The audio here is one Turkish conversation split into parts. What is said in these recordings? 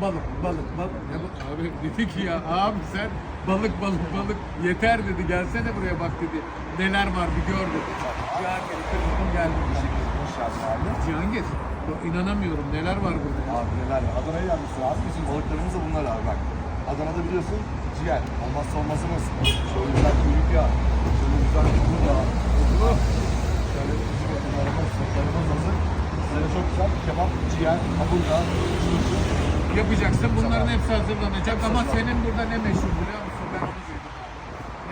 balık, balık, balık. Bu? Abi dedi ki ya abi sen balık, balık, balık yeter dedi. Gelsene buraya bak dedi. Neler var bir gör dedi. Cihangir'i kırdım geldim. Hoş geldin abi. Cihangir, ya inanamıyorum neler var burada. Abi neler var? Adana'ya gelmişsin abi. Bizim balıklarımız da bunlar abi bak. Adana'da biliyorsun ciğer. Olmazsa olmazımız. Şöyle güzel kuyruk ya. Şöyle güzel kuyruk ya. Oh! Şöyle bizim yapımlarımız, soslarımız hazır. Size çok güzel kebap, ciğer, kaburga, çırpı. Yapacaksın bunların hepsi hazırlanacak ama senin burada ne meşhur biliyor musun? Ben onu duydum.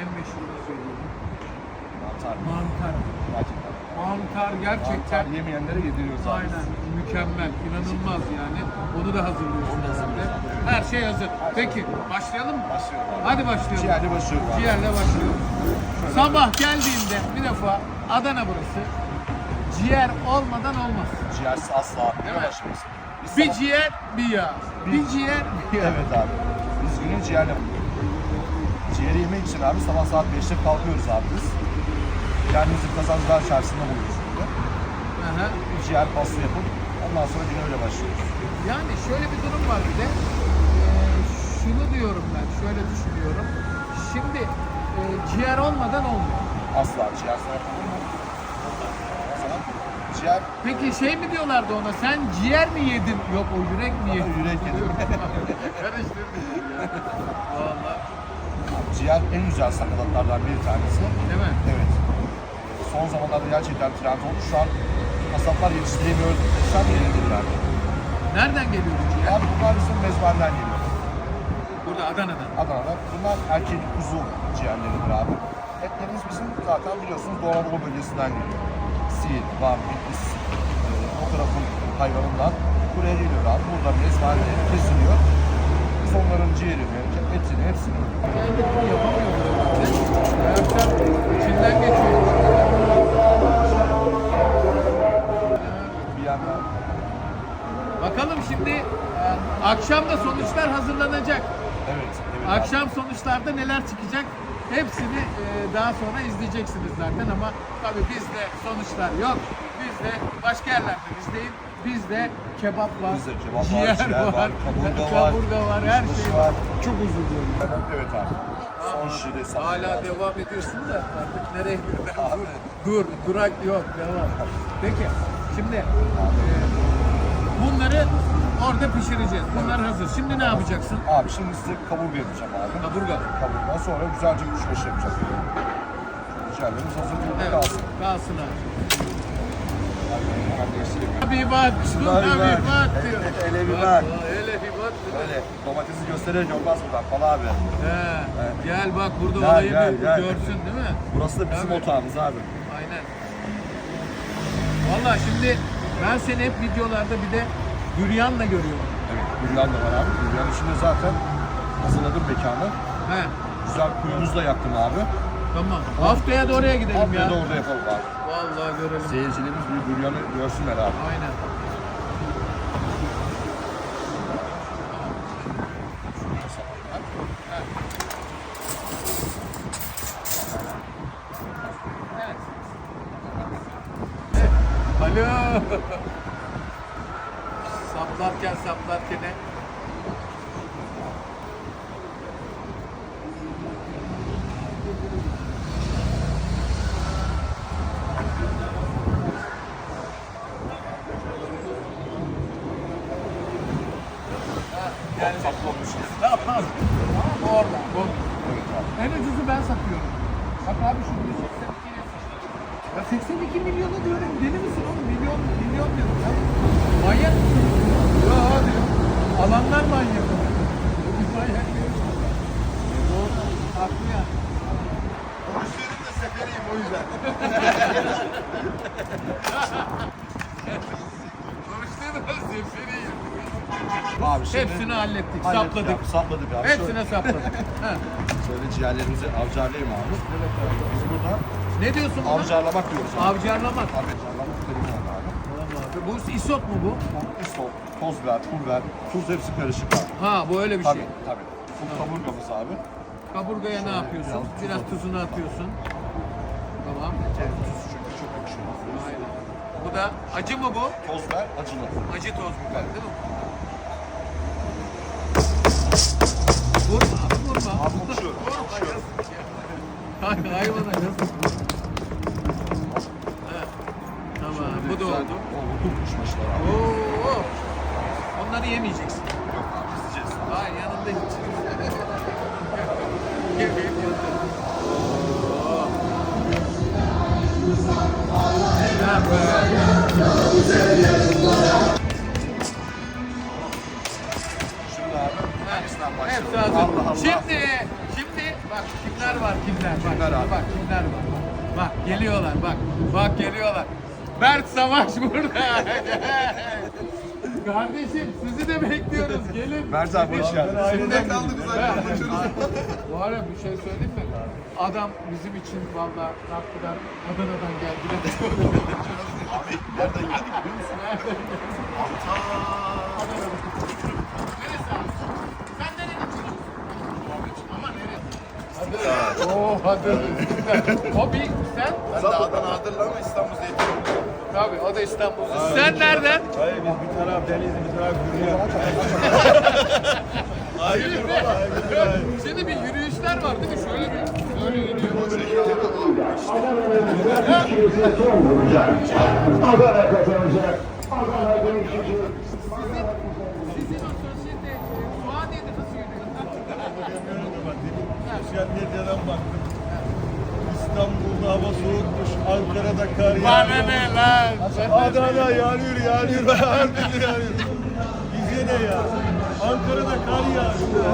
En meşhurunu söylüyorum. Mantar. Mantar. Gerçekten. Mantar gerçekten Mantar yemeyenlere yediriyoruz abi. aynen mükemmel, inanılmaz yani. Onu da hazırlıyorsun. Onu. Her şey hazır. Peki başlayalım mı? Abi. Hadi başlayalım. Ciğerle başlıyorum abi. Ciğerle başlıyoruz. Sabah geldiğinde bir defa Adana burası. Ciğer olmadan olmaz. Ciğersiz asla Değil mi? başlamayız. Bir ciğer, bir yağ. Bir ciğer, bir yağ. Evet abi. Biz günü ciğerle Ciğeri yemek için abi sabah saat 5'te kalkıyoruz abi biz. Kendimizi Kazancılar Çarşısı'nda buluyoruz şimdi. Aha. Bir ciğer pasta yapıp ondan sonra güne öyle başlıyoruz. Yani şöyle bir durum var bir de. Ee, şunu diyorum ben, şöyle düşünüyorum. Şimdi e, ciğer olmadan olmuyor. Asla ciğer sana yapılır mı? O zaman ciğer Peki şey mi diyorlardı ona? Sen ciğer mi yedin? Yok o yürek mi yedin? yürek yedim. Karıştırdım ya. Vallahi. ciğer en güzel sakatatlardan bir tanesi. Değil mi? Evet. Son zamanlarda gerçekten trend oldu. Şu an kasaplar yetiştiremiyor. Sen yenildiler. Nereden geliyor bu ciğer? Abi bunlar bizim mezbaneden geliyor. Burada Adana'dan. Adana'da. Bunlar erkek kuzu ciğerleridir abi. Etlerimiz bizim zaten biliyorsunuz Doğu Anadolu bölgesinden geliyor. Siirt, Van, Bitlis, e, o tarafın hayvanından buraya geliyor abi. Burada mezbaneleri kesiliyor. Biz onların ciğerini, etini, hepsini Geldik bunu yapamıyoruz. Meğersem içinden geçiyor. bir yandan Bakalım şimdi e, akşam da sonuçlar hazırlanacak. evet, evet. Akşam sonuçlarda neler çıkacak? Hepsini e, daha sonra izleyeceksiniz zaten ama tabii bizde sonuçlar yok. Bizde başka yerlerde izleyin. Bizde kebap var, Bizde kebap var, ciğer, var, kaburga var, kaburga var, her şey var. var. Çok uzun diyorum. Evet abi. Son satıyor. Hala devam ediyorsun da artık nereye gidiyorsun? Dur, durak yok, devam. Peki, şimdi e, bunları orada pişireceğiz. Bunlar hazır. Şimdi ne yapacaksın? Abi şimdi size kaburga yapacağım abi. Kaburga. Kaburga. Sonra güzelce kuşbaşı yapacağız. Ciğerlerimiz hazır Evet, kalsın. kalsın abi. Değiştirelim. Habibat, dur Habibat. Habibat diyor. Ele Habibat. Bak, Ele Habibat. diyor. Öyle domatesi göstererek olmaz buradan Pala abi. He, gel bak burada Gel, olayı gel, bir gel. görsün değil mi? Burası da bizim Tabii. otağımız abi. Aynen. Valla şimdi ben seni hep videolarda bir de Düryan'la görüyorum. Evet, büryan da var abi. Büryan içinde zaten hazırladım mekanı. He, Güzel kuyumuzu da yaktım abi. tamam. Haftaya da oraya gidelim Haftaya ya. da orada yapalım abi. Vallahi görelim. Seyircilerimiz bir büryanı görsünler abi. Aynen. Evet. Alo. saplarken saplarken ne? Yani tatlı olmuş. Tamam. Tamam orada. Bu. Evet abi. En ucuzu ben satıyorum. Bak abi şu 82 Ya 82 milyonu diyorum. Deli misin oğlum? Milyon, milyon diyorum ya. Manyak mısın? Ya diyor. Alanlar manyak. Biz manyak değiliz. Doğru. Haklı yani. Müşterim de seferiyim o yüzden. Konuştuğunuz zeferiyim. Abi şimdi Hepsini hallettik, hallettik sapladık. Abi, sapladık abi. Hepsine sapladık. Ha. Şöyle, ciğerlerimizi avcarlayayım abi. Biz burada Ne diyorsun buna? avcarlamak diyoruz abi. Avcarlamak. Avcarlamak terimi var abi. Tamam abi. Bu isot mu bu? Isot, toz biber, pul biber, tuz hepsi karışık abi. Ha bu öyle bir şey. Tabii tabii. Bu kaburgamız abi. Kaburgaya ne Şöyle yapıyorsun? biraz tuz Biraz atıyorsun. tuzunu atıyorsun. Tamam. Evet, tuz çünkü çok yakışıyor. Aynen. Bu da acı mı bu? Toz biber, acılı. Acı toz biber değil mi? Vurma vurma. Abi uçuyorum. Uçuyorum. Kanka hayvana yazık. Evet. Tamam bu da oldu. Oo, bu uçmuşlar abi. Oo. Onları yemeyeceksin. Yok abi isteyeceğiz. Hayır yanında hiç. Hazır. Allah Allah. Şimdi, şimdi bak kimler var kimler. Bak, Kimler abi? Bak kimler var. Bak geliyorlar bak. Bak geliyorlar. Mert Savaş burada. Kardeşim sizi de bekliyoruz. Gelin. Mert abi hoş geldin. Şimdi- kaldık Ha. Bu ara bir şey söyleyeyim mi? Adam bizim için valla Naklı'dan Adana'dan geldi. Abi nereden geldik biliyor musun? Neresi abi? Sen nereden çıkıyorsun? Ama neresi? Oo hadi. O bir sen. Ben de Adana Adırlı İstanbul Zeytin. Tabii o da İstanbul'da. Sen nereden? Hayır biz bir taraf Denizli bir taraf Gürgen. Hayır Şimdi bir yürüyüşler var değil mi? Şöyle bir böyle yürüyor. Adana kazanacak. Adana değişecek. Sizin o sosyete Suadiye'de nasıl yürüyor? Sosyal medyadan baktım. İstanbul'da hava soğukmuş, Ankara'da kar yağıyor. ne lan? Adana yağıyor, yağıyor, her türlü yağıyor. Bize ne ya? Ankara'da kar yağıyor.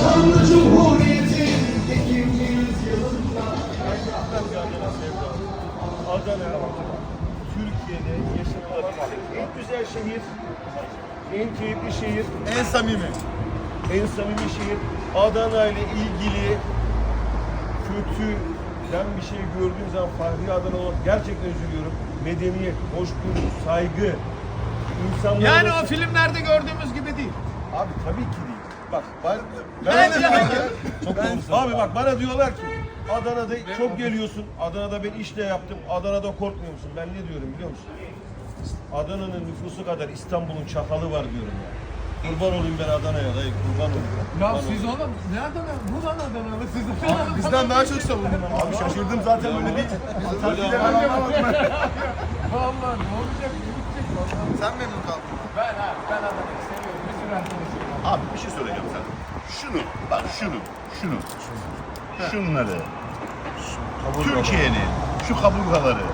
Şanlı Cumhuriyet'in ikinci yüzyılında. Adana, Türkiye'de yaşanabilecek en güzel şehir, en keyifli şehir, En samimi. en samimi şehir. Adana ile ilgili kötü ben bir şey gördüğüm zaman Fahri Adana olarak gerçekten üzülüyorum. Medeniyet, hoşgörü, saygı, insanlar Yani o filmlerde gördüğümüz gibi değil. Abi tabii ki değil. Bak ben, Bence çok doğru Abi bak bana diyorlar ki Adana'da çok geliyorsun. Adana'da ben işle yaptım. Adana'da korkmuyor musun? Ben ne diyorum biliyor musun? Adana'nın nüfusu kadar İstanbul'un çakalı var diyorum ya. Kurban olayım ben Adana'ya dayı kurban olayım. Ya Kurban siz oğlum ne Adana? Bu lan Adanalı siz Adanalı. Bizden daha çok savundum ama. Abi şaşırdım zaten öyle değil. Öyle Vallahi ne olacak? Ne bitecek vallahi. Sen memnun kaldın. Ben ha ben Adana'yı seviyorum. Bir sürü arkadaşım var. Abi bir şey söyleyeceğim sana. Şunu, bak şunu, şunu. Şunları. Türkiye'nin şu kaburgaları.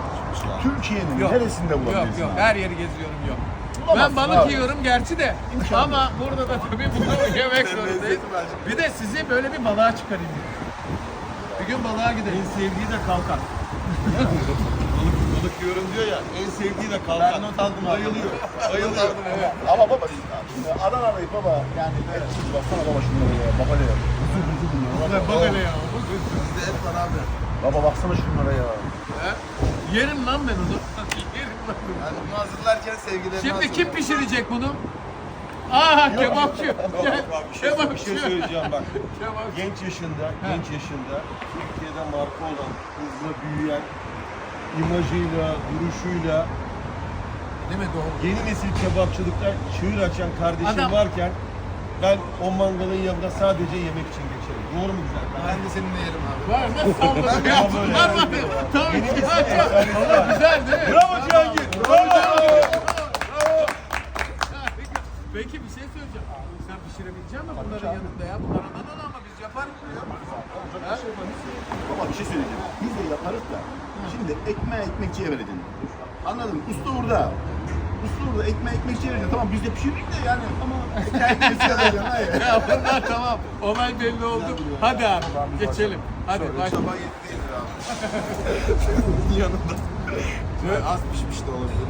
Türkiye'nin Yok. neresinde Yok bulabilirsin? yok abi? her yeri geziyorum yok. Ben balık abi. yiyorum gerçi de ama burada da tabii bunu yemek zorundayım. Bir de sizi böyle bir balığa çıkarayım. Bir gün balığa gidelim. En sevdiği de kalkan. balık, balık yiyorum diyor ya. En sevdiği de kalkan. Ben not aldım. Bayılıyor. Bayılıyor. Ama baba şimdi Adana'dayı baba yani etsiz baksana baba şunlara ya. Baba ne ya? Bak hele ya. Bizde et var abi. Baba baksana şunlara ya. He? Yerim lan ben onu. Bunu. Yani bunu hazırlarken sevgilerini Şimdi kim pişirecek bunu? Aa kebapçı. Yok, abi, bir şey, bir şey söyleyeceğim bak. Kebapçı. Genç yaşında, genç yaşında Türkiye'de marka olan, hızla büyüyen, imajıyla, duruşuyla, Değil mi doğru? yeni nesil kebapçılıkta çığır açan kardeşim Adam- varken ben o mangalın yanında sadece yemek için geçerim. Doğru mu güzel? Ben de seninle yerim abi. Var ne salladım ya. Ama böyle. Var var. Tamam. Güzel. efsanesi Ama var. güzel değil mi? Bravo Cihangir! Bravo! Peki bir şey söyleyeceğim. Sen pişirebilecek misin bunların yanında ya? Bunlar Adanalı ama biz yaparız diyor. Baba bir şey söyleyeceğim. Biz de yaparız da. Şimdi ekmeği ekmekçiye vereceksin. Anladın mı? Usta orada. Usta orada ekmeği ekmekçiye vereceksin. Tamam biz de pişirdik de yani ama ekmekçiye vereceksin. Hayır. Ya bunlar tamam. Olay belli oldu. Hadi abi geçelim. Hadi baş. Sabah yedi değildir abi. Bunun yanında. Böyle az pişmiş de olabilir.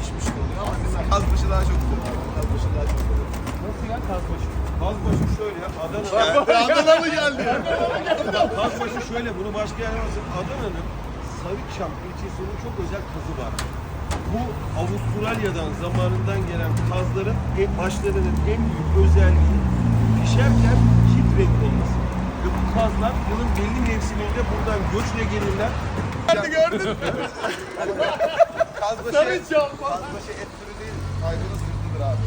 Pişmiş de oluyor ama bizim kazbaşı daha çok güzel abi. Kazbaşı daha çok güzel. Nasıl ya kazbaşı? Kazbaşı şöyle ya, Adana. Adana mı geldi? Kazbaşı şöyle, bunu başka yer yapmasın. Adana'nın Sarıçam ilçesinin çok özel kazı var. Bu Avustralya'dan zamanından gelen kazların en başlarının en büyük özelliği pişerken çift renk olması. Ve bu kazlar yılın belli mevsiminde buradan göçle gelirler. Hadi gördün mü? Kazbaşı, Sarı çam. kazbaşı et türü değil. Hayvanın sırtıdır abi.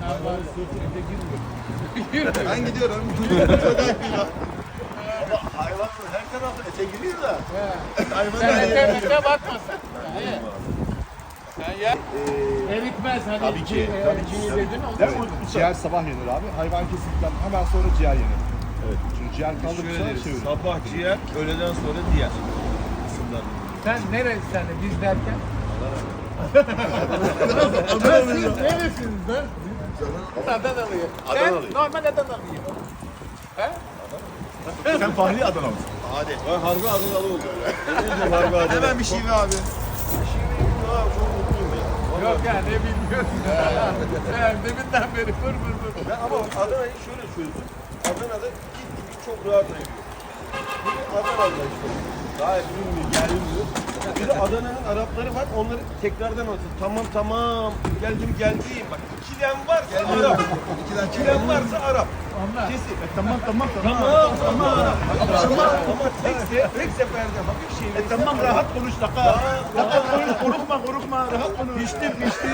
Hayvanın sırtına girmiyor. Ben gidiyorum. Ama hayvan her tarafta ete giriyor da. Hayvan yere ete giriyor. Hayır. Sen ya. Ee, Eritmez hani. Tabii ki, e, tabii ki. iyi dedin o mi? Ciğer sabah yenir abi. Hayvan kesildikten hemen sonra ciğer yenir. Evet. Çünkü ciğer kaldıkça şey olur. sabah ciğer, öğleden sonra diğer. Kısımlar. Sen neresi sen de biz derken? Ben siz neresiniz lan? Adanalıyım. Sen Adanalıyım. normal Adanalıyım. He? Sen Fahri Adana mısın? Hadi. Ben harbi Adanalı oldum. Harbi Adanalı. Hemen bir şive abi. Yok ya ne bilmiyorsun. Sen deminden beri fır fır fır. Ben ama Adana'yı şöyle çözdüm. Adana'da gittik çok rahat. Bir de Adana'da işte. Daha ünlü, yerli. Bir de Adana'nın Arapları var. Onları tekrardan atıyor. Tamam tamam. Geldim geldim. Bak ikilem varsa Arap. İkilem varsa Arap. Kesin. Tamam tamam tamam. Tamam tamam. Tamam. Ama tekse, tek seferde hafif şey. E tamam rahat konuş Taka. Taka konuş korkma korkma rahat konuş. Pişti pişti.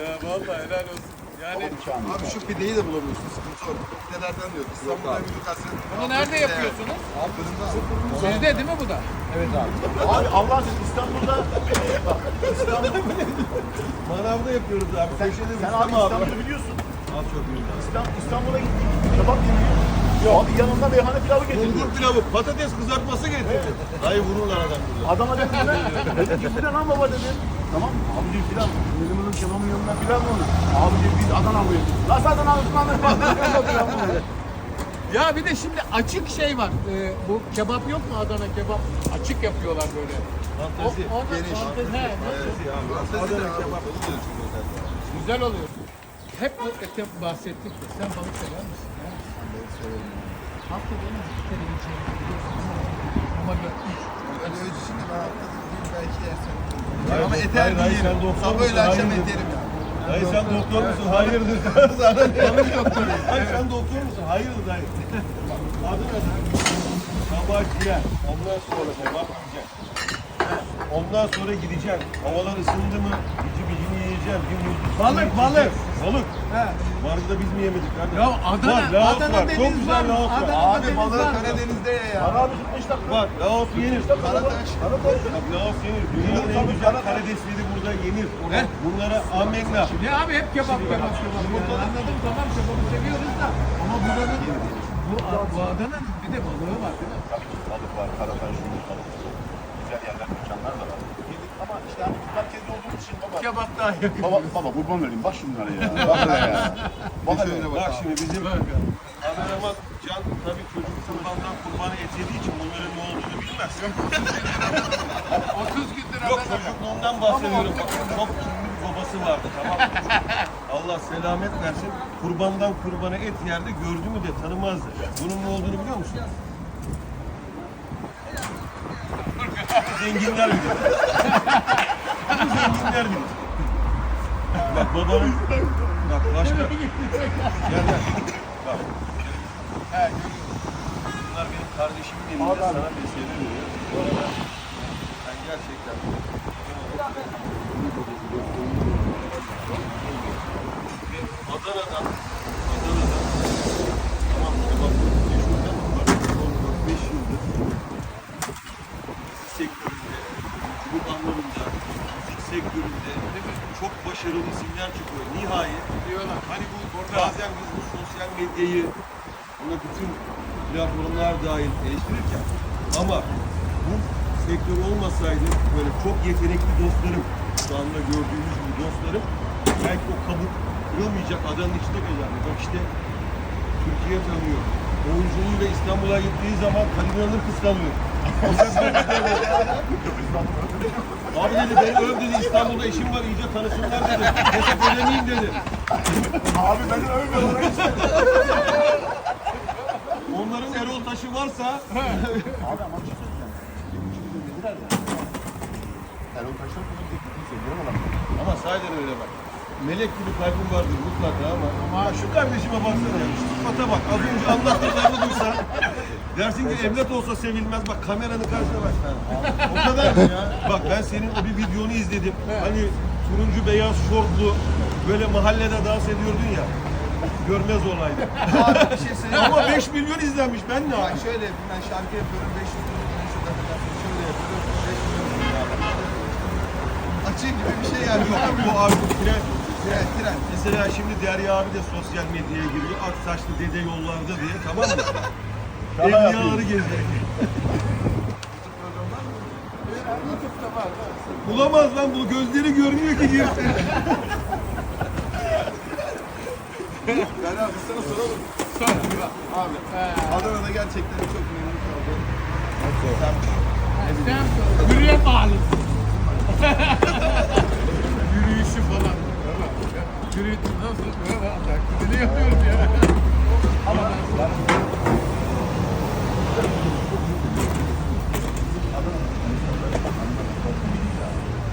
Ya vallahi helal olsun. Yani Abi şu pideyi de bulamıyorsun. Sıkıntı orada. Pidelerden diyor. İstanbul'da bir dükkansın. bunu nerede yapıyorsunuz? Fırında. Sizde değil mi bu da? Evet abi. Abi Allah aşkına İstanbul'da bak İstanbul Manavda yapıyoruz abi. sen, sen abi İstanbul'u biliyorsun. Az çok. İstanbul, İstanbul'a gittik. Kebap yemeye. Yok. Abi yanında meyhane pilavı getirdi. Bulgur pilavı, patates kızartması getirdi. Dayı vururlar adam burada. Adama dedim ki dedim ki bu ne lan baba dedim. Tamam abi diyor pilav. Dedim bunun kebabın yanına pilav mı olur? Abi diyor biz Adanalıyız. Sen Adanalısın lan. Pilav mı olur? Ya bir de şimdi açık şey var. Ee, bu kebap yok mu Adana kebap? Açık yapıyorlar böyle. O, Fantezi. o da fantezi. He, nasıl? Fantezi abi. Adana kebap biliyorsun zaten. Güzel oluyor. Hep bu ete bahsettik de sen balık sever misin? Kere yiyeceğini biliyorsun. Ama yok. Öyle ölçü şimdi ben haftada bir belki. Hayır, Ama eter hayır, değil. sen doktor Sabah musun? öyle akşam Hayırdır? et yerim ya. Dayı sen doktor musun? Hayırdır? Balık doktoruyum. Hayır sen doktor musun? Hayırdır dayı. Adana'da sabah ciğer, ondan sonra kebap yiyeceksin. Ondan sonra gideceksin. Havalar ısındı mı? Yiyeceksin. Bir muzlu Balık, balık. Balık. Vardı da biz mi yemedik kardeşim? Ya Adana- var, Laos Adana var. Çok deniz güzel var mı? Laos var. Adana- Abi deniz balığı var? Karadeniz'de ye ya. Abi 45 dakika. Var. Laos yenir. Karataş. Bak Laos yenir. Dünyanın en güzel karidesleri burada yenir. Ne? Bunlara amenna. Ne abi hep kebap kebap kebap. Ya. Anladım tamam kebabı seviyoruz da. Ama buranın bu, bu Adana'nın bir de balığı var değil mi? Balık var, karataş, yumurta balık. Güzel yerler, mekanlar da var. Yedik ama işte hani baba. Kebap daha yakın. Baba, baba kurban vereyim bak şunlara ya. Bak hele ya. Bak hele. Bak şimdi bizim kameraman Can tabii çocuk kurbandan kurbana et yediği için bunların ne olduğunu bilmez. 30 gündür Yok Adana. çocukluğundan bahsediyorum. Bak, çok ünlü bir babası vardı tamam mı? Allah selamet versin. Kurbandan kurbana et yerde gördü mü de tanımazdı. Bunun ne olduğunu biliyor musun? Zenginler bilir. Zenginler bilir. Bak babanın bak başka gel gel. Bak. Bunlar benim kardeşimin elinde sana besleri veriyor. Bu arada ben gerçekten Adana'dan Adana'dan tamam kebap meşhurdan ama 5 yıldır dizi sektöründe, çocuk anlamında, sektöründe çok başarılı isimler çıkıyor. Nihayet Diyorlar. Hani bu bazen biz bu sosyal medyayı buna bütün platformlar dahil eleştirirken ama bu sektör olmasaydı böyle çok yetenekli dostlarım şu anda gördüğümüz gibi dostlarım belki o kabuk kırılmayacak adanın içinde kalacak. Bak işte Türkiye tanıyor. Oyunculuğuyla İstanbul'a gittiği zaman Kadir Hanım kıskanıyor. Abi dedi beni öv dedi İstanbul'da işim var iyice tanısınlar dedi. Hesap ödemeyeyim dedi. Abi beni övmüyorlar. Onların Erol taşı varsa Abi ama bir şey söyleyeceğim. Erol sonra bir kimse ama sahiden öyle bak. Melek gibi kalbin vardır mutlaka ama, ama şu kardeşime baksana ya. Şu sıfata bak. Az önce anlattıklarını duysa dersin ki evlat olsa sevilmez. Bak kameranın karşısına bak. O kadar mı ya? Bak ben senin o bir videonu izledim. Hani turuncu beyaz şortlu böyle mahallede dans ediyordun ya. Görmez olaydı. Abi bir şey söyleyeyim. Ama 5 milyon izlenmiş. Ben ne yapayım? şöyle yapayım. Ben şarkı yapıyorum. 500 milyon şurada falan. Şöyle yapıyorum. 5 milyon lira. Açayım gibi bir şey yani. Yok, bu artık tren. Tren, tren. Mesela şimdi Derya abi de sosyal medyaya giriyor. Ak saçlı dede yollarda diye tamam mı? Geziyor. YouTube'da var. Bulamaz lan bu gözleri görmüyor ki girsin. Yani abi sana soralım. Sonra Abi Adana'da gerçekten çok memnun kaldım. Sen mahallesi. Yürüyüşü falan. Yürüyüş nasıl? Böyle taklidini yapıyorum ya.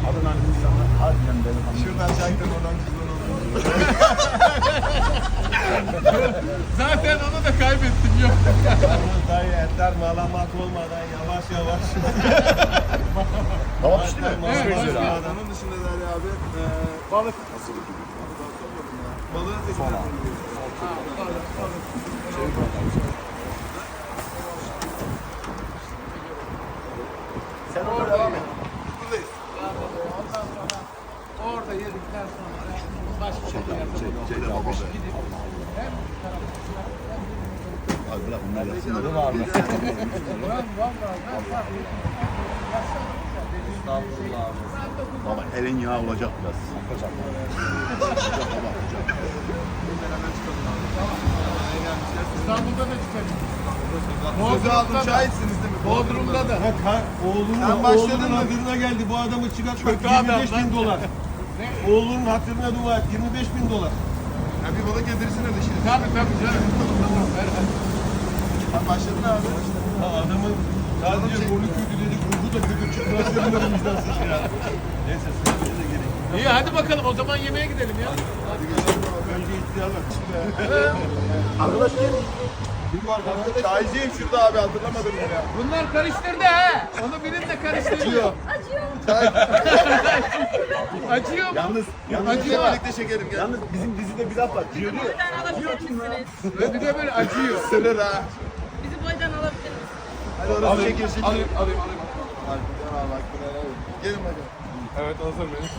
Adana'nın insanlar harbiden benim Şuradan çaktım oradan cüzdan. Zaten onu da kaybettim yok. Dayı etler malamak olmadan yavaş yavaş. Hava pişti mi? Evet. Onun dışında Derya abi e, balık. Nasıl Balığı tekrar Sen orada devam et. Buradayız. Ondan sonra orada yedikten sonra başka bir yerde abi. gidip hem Abi bırak bunlar yapsın. Değil mi abi? ben vallahi ben farklı. Baba elin yağı olacak biraz. Yapacak. Baba yapacak. İstanbul'da da çıkarım. Sözü aldım şahitsiniz değil mi? Bodrum'da da. Ha, oğlunun, Sen başladın oğlunun mı? hatırına geldi. Bu adamı çıkartmak Kötü adam 25 bin lan. dolar. Oğlunun hatırına dua et. 25 bin dolar. Ya bir balık yedirsene de şimdi. Tabii tabii canım. Sen başladın abi. Ha, adamın sadece rolü kötü dedik. Ruhu da kötü çıkmaz. Yanları vicdansız ya. Neyse söylemeye de gerek. İyi hadi bakalım o zaman yemeğe gidelim ya. Önce ihtiyarlar. Arkadaş kim? Şahiciyim şurada abi hatırlamadım ya. Bunlar karıştırdı ha. Onu bilin de karıştırmıyor. Acıyor mu? Yalnız, yalnız, Acıyor. Birlikte çekelim gel. yalnız bizim dizide bir laf var. Diyor diyor. alabilir misiniz? Ve bir de böyle acıyor. Sınır ha. Bizi boydan alabilir misiniz? Hadi orası. Alayım alayım alayım. Abi hakkını helal et. Gelin bakalım. Evet hazır benim.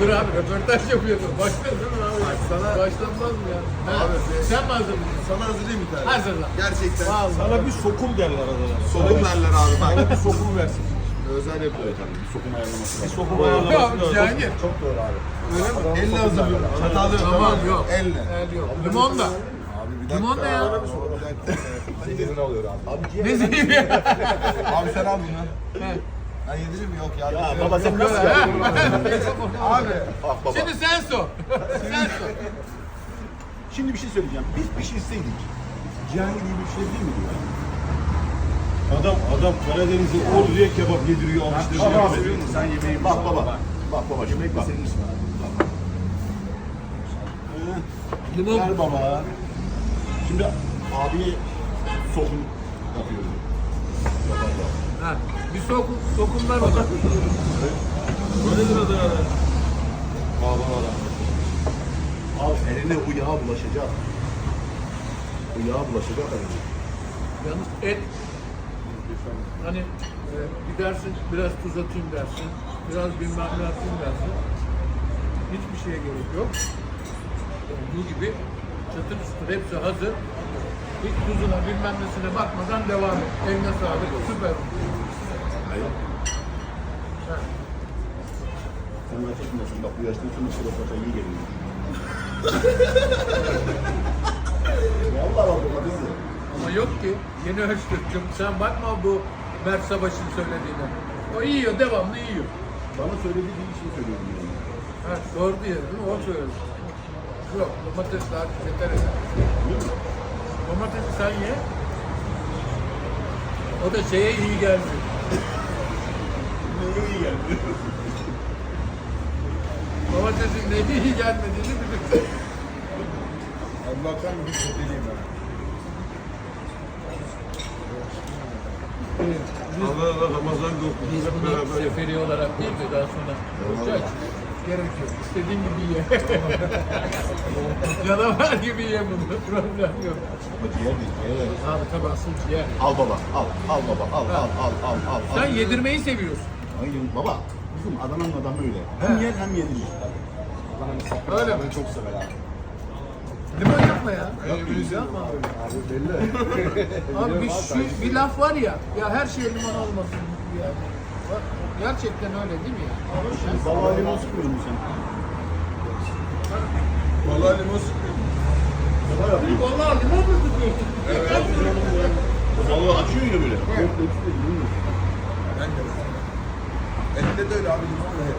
Dur abi röportaj yapıyordum. Başladın mı abi? Sana... Başlanmaz mı ya? Ha, Sen mi hazır mısın? Sana hazırlayayım bir tane. Hazırla. Gerçekten. Vallahi. Sana bir sokum derler adana. Solun derler abi bak. Sana bir sokum versin. Özel yapıyor. Bir sokum ayarlaması Bir var. sokum Ya ayarlaması lazım. Cihangir. Çok doğru abi. Elle hazırlıyorum. Çatal yok. Tamam yok. Elle. El yok. Limon da. Abi bir Limon ne ya? Zehirini alıyor abi. Abi Ne ya? Abi sen al bunu. He. Ben yedireyim mi? Yok ya. Ya baba sen nasıl geldin? Abi. Bak baba. Şimdi sen sor. Sen sor. Şimdi bir şey söyleyeceğim. Biz pişirseydik. Cihangir gibi bir şey değil mi diyor? Adam adam Karadeniz'e orduya kebap yediriyor alıştırıyor. Abi. Sen yemeği bak baba. Bak baba şimdi bak. Senin ismin abi. Limon. Ver baba. Şimdi abiye sokum yapıyorum. Ha, bir sokum, sokumlar var. Böyledir Adana'da. Abi eline bu yağ bulaşacak. Bu yağ bulaşacak eline. Yalnız et hani e, gidersin biraz tuz atayım dersin. Biraz bilmem ne atayım dersin. Hiçbir şeye gerek yok. Olduğu gibi çatır çutur hepsi hazır. Hiç tuzuna bilmem nesine bakmadan devam et. Eline sağlık. Süper. Hayır. Ha. Sen yaşındasın? Bak bu yaştan sonra sırasata iyi geliyor. Vallahi bak bizi. Ama yok ki yeni ölçtüm. Sen bakma bu Mert Savaş'ın söylediğine. O yiyor, devamlı yiyor. Bana söylediği bir şey söylüyorum yani. Ha, doğru diyor değil mi? O söyledi. Yok, domates daha yeter eder. Domatesi sen ye. O da şeye iyi geldi. iyi geldi. Domatesin neye iyi gelmediğini bilirsin. Allah'tan bir soteliyim ben. Allah Allah Ramazan dokuz. Biz bunu beraber seferi olarak değil de daha sonra olacak. Gerek yok. İstediğin gibi ye. Canavar gibi ye bunu. Problem yok. Ama ciğer değil, ciğer. Abi tabii asıl ciğer. Al baba, al, al baba, al, al, al, al, al. Sen al. yedirmeyi seviyorsun. Aynen baba. Bizim Adana'nın adamı öyle. Hem yer hem yedirir. Öyle mi? Çok sever abi. Limon yapma ya. Yapma öyle. Abi belli. Abi bir, şu, bir laf var ya, ya her şey limon olmasın yani. Bak, gerçekten öyle değil mi ya? Baba limon sıkmıyor musun sen? Vallahi limon sıkıyor. Vallahi limon mu tutuyorsun? Vallahi açıyor ya böyle. Ben de. Ette de öyle abi limon da hep.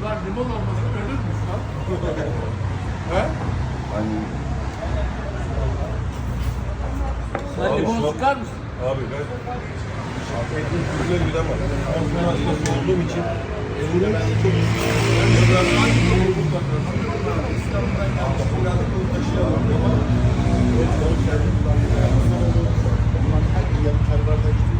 Bunlar limon olmasa ölürmüş lan. He? Hani Sen limon sıkar mısın? Abi ben Teknik güzel gidemez. Altın arasında olduğum için Bunun çok Bunlar her yıl çarlardan gidiyor.